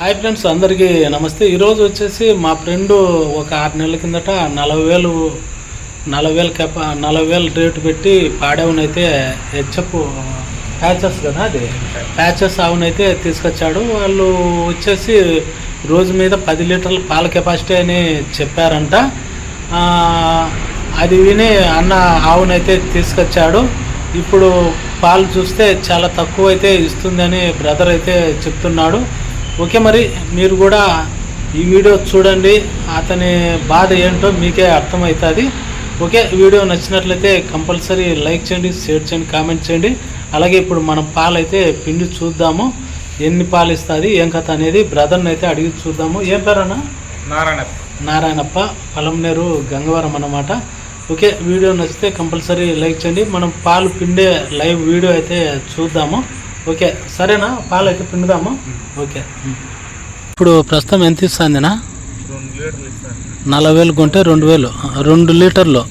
Hi friends అందరికీ నమస్తే. ఈరోజు వచ్చేసి మా ఫ్రెండ్ ఒక ఆరు నెలల కిందట నలభై వేలు నలభై వేలు కెపా నలభై వేలు రేటు పెట్టి పాడేవునైతే హెచ్చప్ ప్యాచెస్ కదా అది? ప్యాచెస్ ఆవునైతే తీసుకొచ్చాడు. వాళ్ళు వచ్చేసి రోజు మీద పది లీటర్ల పాల కెపాసిటీ అని చెప్పారంట. అది విని అన్న ఆవునైతే తీసుకొచ్చాడు. ఇప్పుడు పాలు చూస్తే చాలా తక్కువ అయితే ఇస్తుందని బ్రదర్ అయితే చెప్తున్నాడు. ఓకే మరి మీరు కూడా ఈ వీడియో చూడండి. అతని బాధ ఏంటో మీకే అర్థమవుతుంది. ఓకే వీడియో నచ్చినట్లయితే కంపల్సరీ లైక్ చేయండి షేర్ చేయండి కామెంట్ చేయండి. అలాగే ఇప్పుడు మనం పాలు అయితే పిండి చూద్దాము. ఎన్ని పాలు ఇస్తుంది ఏం కథ అనేది బ్రదర్ని అయితే అడిగి చూద్దాము. ఏం పేరన్నా? నారాయణ నారాయణప్ప పలంనేరు గంగవరం అన్నమాట. ఓకే వీడియో నచ్చితే కంపల్సరీ లైక్ చేయండి. మనం పాలు పిండే లైవ్ వీడియో అయితే చూద్దాము. ఓకే సరేనా? పాలు అయితే పిండుదాము ఓకే. ఇప్పుడు ప్రస్తుతం ఎంత ఇస్తుందినా? నలభై వేలు కొంటే రెండు వేలు. రెండు లీటర్లు.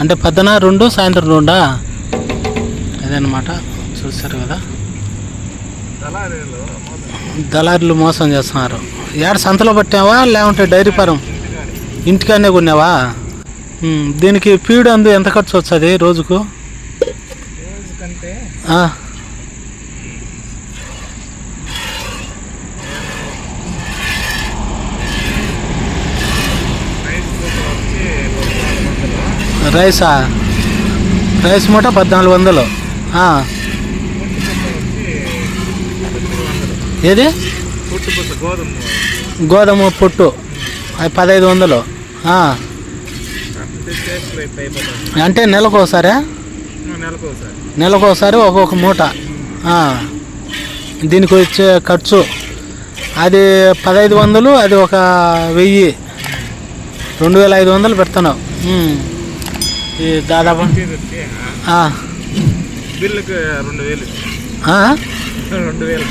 అంటే పొద్దున రెండు సాయంత్రం రెండా? అదనమాట. చూస్తారు కదా. దళారీలు మోసం. చేస్తున్నారు. ఏడ సంతలో పట్టావా? లేకుంటే డైరీ ఫారం? ఇంటికానే కొన్నావా? దీనికి ఫీడ్ అందు ఎంత ఖర్చు వస్తుంది రోజుకు రోజు కంటే ఆ, రైస్ కుక్కర్ వచ్చి పద్నాలుగు వందలు రైసా? రైస్ మూట పద్నాలుగు వందలు. ఏది? గోధుమ పొట్టు. అది పదహైదు వందలు. అంటే నెలకోసారా నెలకోసారి ఒక్కొక్క మూట. దీనికి వచ్చే ఖర్చు. అది పదహైదు వందలు అది ఒక వెయ్యి. రెండు వేల ఐదు వందలు పెడుతున్నావు ఈ దాదాపు బిల్లుకి రెండు వేలు? రెండు వేలు.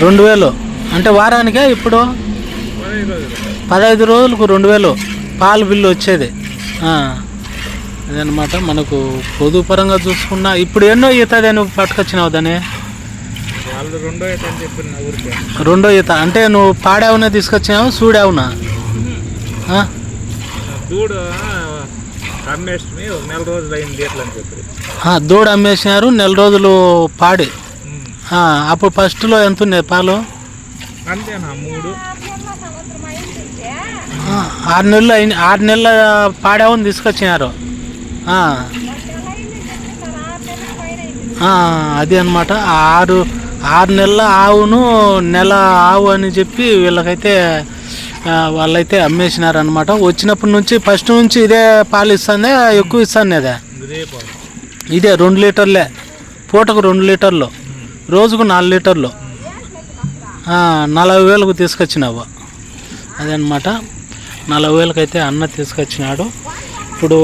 రెండు వేలు. అంటే వారానికే ఇప్పుడు పదహైదు రోజులు. పదహైదు రోజులకు రెండు వేలు పాలు బిల్లు వచ్చేది. అదనమాట మనకు పొదుపు పరంగా చూసుకున్నా ఇప్పుడు ఎన్నో ఈతదే నువ్వు పట్టుకొచ్చినావు దాన్ని? రెండో ఈత అంటే నువ్వు పాడావునే తీసుకొచ్చినావు సూడావునా? ఆ? దూడు అమ్మేసి నెల రోజులు అయింది చెప్పి. దూడ అమ్మేసినారు నెల రోజులు పాడి. అప్పుడు ఫస్ట్లో ఎంత ఉన్నాయి పాలు? అంతేనా మూడు? ఆ, ఆరు నెలలు అయిన ఆరు నెలల పాడావుని తీసుకొచ్చినారు. అది అనమాట ఆరు ఆరు నెలల ఆవును నెల ఆవు అని చెప్పి వీళ్ళకైతే వాళ్ళైతే అమ్మేసినారు అనమాట వచ్చినప్పటి నుంచి ఫస్ట్ నుంచి ఇదే పాలు ఇస్తానే ఎక్కువ ఇస్తాను అదే. ఇదే ఇదే రెండు లీటర్లే. పూటకు రెండు లీటర్లు. రోజుకు నాలుగు లీటర్లు. నలభై వేలకు తీసుకొచ్చినావు. అదనమాట నలభై వేలకు అయితే అన్న తీసుకొచ్చినాడు. ఇప్పుడు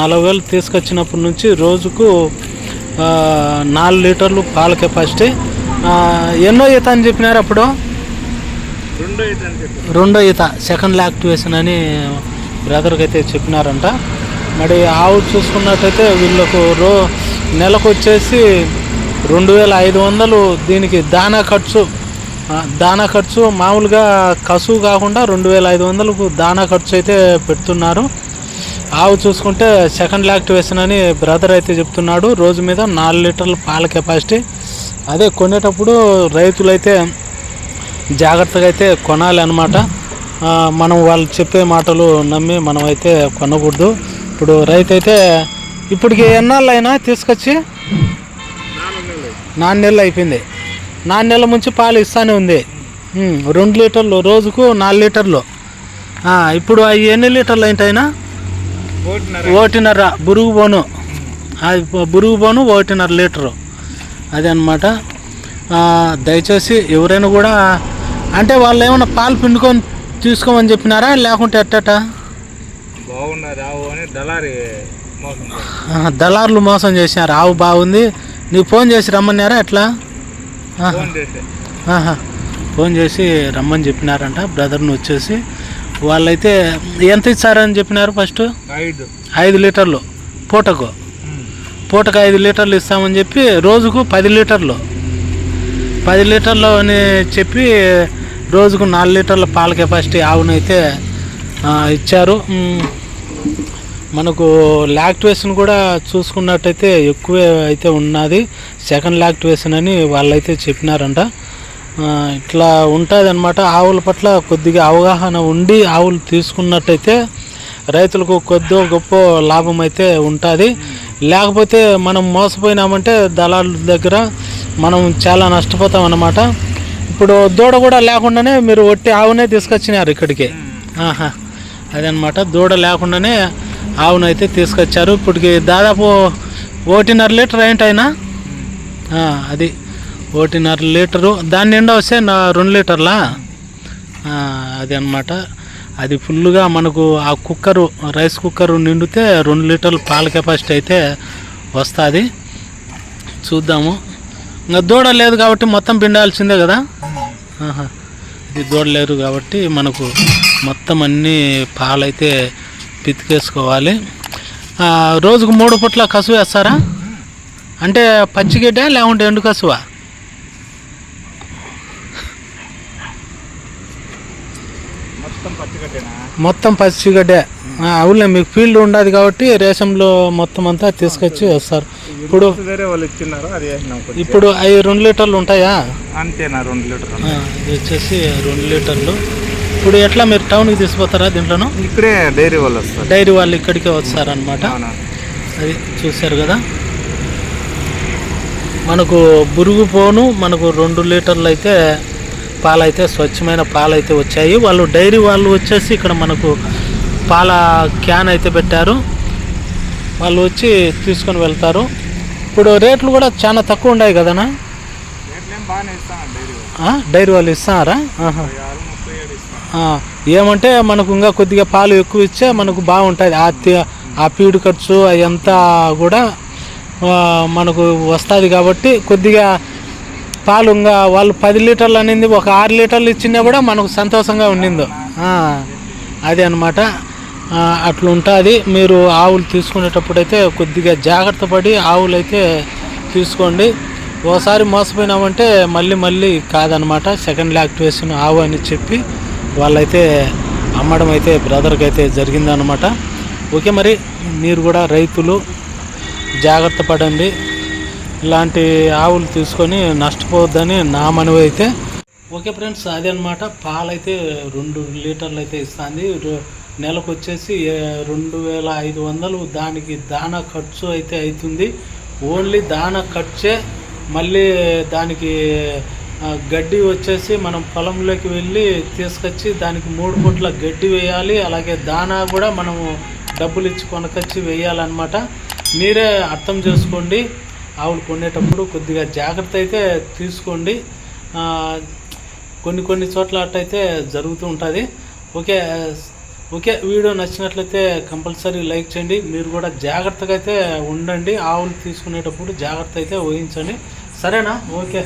నలభై వేలు తీసుకొచ్చినప్పటి నుంచి రోజుకు నాలుగు లీటర్లు పాల కెపాసిటీ. ఎన్నో ఈత అని చెప్పినారు అప్పుడు? రెండో ఈత సెకండ్ యాక్టివేషన్ అని బ్రదర్కి అయితే చెప్పినారంట. మరి ఆవు చూసుకున్నట్టయితే వీళ్ళకు రో నెలకు వచ్చేసి రెండు వేల ఐదు వందలు దీనికి దానా ఖర్చు. దానా ఖర్చు మామూలుగా కసువు కాకుండా రెండు వేల ఐదు వందలకు దానా ఖర్చు అయితే పెడుతున్నారు. ఆవు చూసుకుంటే సెకండ్ యాక్టివేషన్ అని బ్రదర్ అయితే చెప్తున్నాడు. రోజు మీద నాలుగు లీటర్ల పాల కెపాసిటీ అదే కొనేటప్పుడు రైతులైతే జాగ్రత్తగా అయితే కొనాలి అనమాట మనం వాళ్ళు చెప్పే మాటలు నమ్మి మనం అయితే కొనకూడదు. ఇప్పుడు రైతు అయితే ఇప్పటికి ఎన్నాళ్ళైనా అయినా తీసుకొచ్చి నాలుగు నెలలు అయిపోయింది. నాలుగు నెలల నుంచి పాలు ఇస్తానే ఉంది. రెండు లీటర్లు రోజుకు నాలుగు లీటర్లు. ఇప్పుడు అవి ఎన్ని లీటర్లు ఏంటైనా ఒకటిన్నర బురుగు బోను. అది బురుగు బోను ఒకటిన్నర లీటరు. అదే అనమాట దయచేసి ఎవరైనా కూడా అంటే వాళ్ళు ఏమైనా పాలు పిండుకొని తీసుకోమని చెప్పినారా? లేకుంటే ఎట్టట? ఆవు అని దళారి దళారులు మోసం చేసినారు ఆవు బాగుంది. నీకు ఫోన్ చేసి రమ్మన్నారా? ఎట్లా. ఫోన్ చేసి. ఆహా. ఫోన్ చేసి రమ్మని చెప్పినారంట. బ్రదర్ని వచ్చేసి వాళ్ళైతే ఎంత ఇచ్చారని చెప్పినారు ఫస్ట్? ఐదు. ఐదు లీటర్లు పూటకు. పూటకు ఐదు లీటర్లు ఇస్తామని చెప్పి రోజుకు పది లీటర్లు. పది లీటర్లు అని చెప్పి రోజుకు నాలుగు లీటర్ల పాల కెపాసిటీ ఆవునైతే ఇచ్చారు. మనకు లాక్టివేషన్ కూడా చూసుకున్నట్టయితే ఎక్కువే అయితే ఉన్నది. సెకండ్ లాక్టివేషన్ అని వాళ్ళైతే చెప్పినారంట. ఇట్లా ఉంటుంది అనమాట ఆవుల పట్ల కొద్దిగా అవగాహన ఉండి ఆవులు తీసుకున్నట్టయితే రైతులకు కొద్దో గొప్ప లాభం అయితే ఉంటుంది. లేకపోతే మనం మోసపోయినామంటే దళారుల దగ్గర మనం చాలా నష్టపోతాం అన్నమాట ఇప్పుడు దూడ కూడా లేకుండానే మీరు ఒట్టి ఆవునే తీసుకొచ్చినారు ఇక్కడికి. ఆహా అదనమాట. దూడ లేకుండానే ఆవునైతే తీసుకొచ్చారు. ఇప్పటికి దాదాపు ఒకటిన్నర లీటర్ ఏంటైనా అది ఒకటిన్నర లీటరు. దాని నిండా వస్తే నా రెండు లీటర్లా? అది అన్నమాట అది ఫుల్గా మనకు ఆ కుక్కరు రైస్ కుక్కరు నిండితే రెండు లీటర్లు పాల కెపాసిటీ అయితే వస్తుంది. చూద్దాము. ఇంకా దూడ లేదు కాబట్టి మొత్తం పిండాల్సిందే కదా? ఇది గోడలేరు కాబట్టి మనకు మొత్తం అన్ని పాలైతే పితికేసుకోవాలి. రోజుకు మూడు పుట్ల కసువు వేస్తారా? అంటే పచ్చిగడ్డ లేకుంటే ఎండు కసువా మొత్తం పచ్చిగడ్డేనా మొత్తం పచ్చిగడ్డే అవునులే మీకు ఫీల్డ్ ఉండదు కాబట్టి రేషంలో మొత్తం అంతా తీసుకొచ్చి వేస్తారు. ఇప్పుడు వేరే వాళ్ళు ఇచ్చినారు అది. ఇప్పుడు అవి రెండు లీటర్లు ఉంటాయా? అంతేనా రెండు లీటర్ ఆ, ఇది వచ్చేసి రెండు లీటర్లు. ఇప్పుడు ఎట్లా మీరు టౌన్కి తీసుకుపోతారా దీంట్లోనూ? ఇక్కడే డైరీ వాళ్ళు వస్తారు. డైరీ వాళ్ళు ఇక్కడికే వస్తారనమాట అది చూశారు కదా. మనకు బురుగు పోను మనకు రెండు లీటర్లు అయితే పాలైతే స్వచ్ఛమైన పాలు అయితే వచ్చాయి. వాళ్ళు డైరీ వాళ్ళు వచ్చేసి ఇక్కడ మనకు పాల క్యాన్ అయితే పెట్టారు. వాళ్ళు వచ్చి తీసుకొని వెళ్తారు. ఇప్పుడు రేట్లు కూడా చాలా తక్కువ ఉన్నాయి కదనా? డైరీ వాళ్ళు. ఇస్తారా? ఏమంటే మనకు ఇంకా కొద్దిగా పాలు ఎక్కువ ఇచ్చే మనకు బాగుంటుంది. ఆ ఆ పీడు ఖర్చు అదంతా కూడా మనకు వస్తుంది కాబట్టి కొద్దిగా పాలు ఇంకా వాళ్ళు పది లీటర్లు అనేది ఒక ఆరు లీటర్లు ఇచ్చినా కూడా మనకు సంతోషంగా ఉండిందో. అదే అనమాట అట్లుంటుంది మీరు ఆవులు తీసుకునేటప్పుడు అయితే కొద్దిగా జాగ్రత్త పడి ఆవులు అయితే తీసుకోండి. ఓసారి మోసపోయినామంటే మళ్ళీ మళ్ళీ కాదనమాట సెకండ్ యాక్టివేషన్ ఆవు అని చెప్పి వాళ్ళైతే అమ్మడం అయితే బ్రదర్కి అయితే జరిగిందనమాట ఓకే మరి మీరు కూడా రైతులు జాగ్రత్త పడండి. ఇలాంటి ఆవులు తీసుకొని నష్టపోవద్దని నా మనవి అయితే. ఓకే ఫ్రెండ్స్ అదే అనమాట పాలైతే రెండు లీటర్లు అయితే ఇస్తుంది. నెలకు వచ్చేసి రెండు వేల ఐదు వందలు దానికి దానా ఖర్చు అయితే అవుతుంది ఓన్లీ దానా ఖర్చే మళ్ళీ దానికి గడ్డి వచ్చేసి మనం పొలంలోకి వెళ్ళి తీసుకొచ్చి దానికి మూడు పూట్ల గడ్డి వేయాలి. అలాగే దానా కూడా మనము డబ్బులు ఇచ్చి కొనకొచ్చి వేయాలన్నమాట. మీరే అర్థం చేసుకోండి. ఆవులు కొనేటప్పుడు కొద్దిగా జాగ్రత్త అయితే తీసుకోండి. కొన్ని కొన్ని చోట్ల అట్టయితే జరుగుతూ ఉంటుంది. ఓకే ఓకే వీడియో నచ్చినట్లయితే కంపల్సరీ లైక్ చేయండి. మీరు కూడా జాగ్రత్తగా అయితే ఉండండి. ఆవులు తీసుకునేటప్పుడు జాగ్రత్త అయితే వహించండి. సరేనా? ఓకే.